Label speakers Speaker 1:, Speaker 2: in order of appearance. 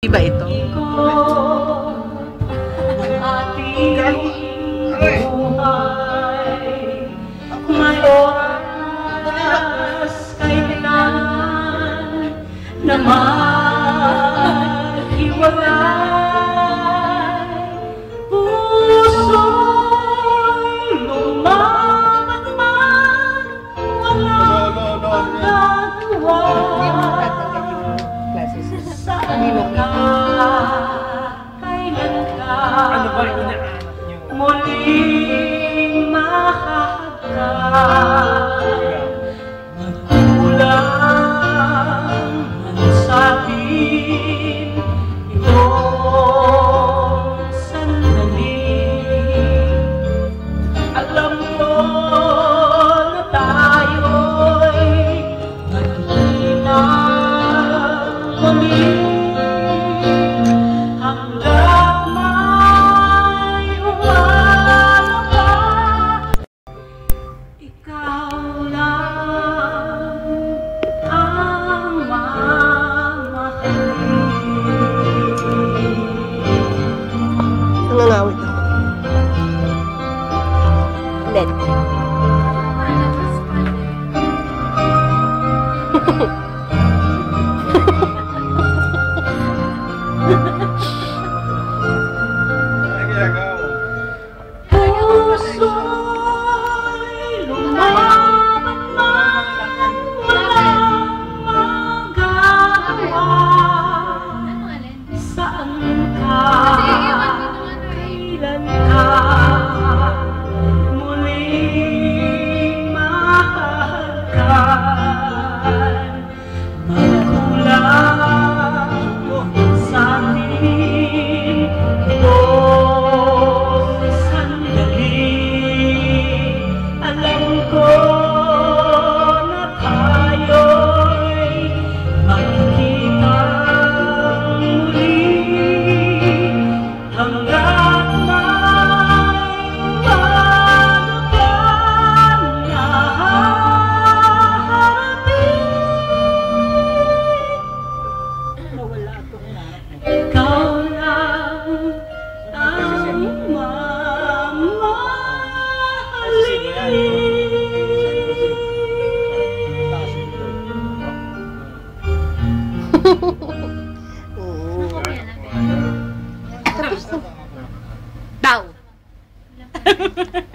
Speaker 1: Iba ito.
Speaker 2: Naman hiwalay Puso'y lumamatman Walang magagawa
Speaker 3: Ano ba yung inaanak niyo?
Speaker 2: Muling mahahagan Magkulang man sa atin
Speaker 3: Ano, it.
Speaker 2: Eh, ano, ano, eh? Saan ka? Kailan ka? Oo. Tapos na. Daw.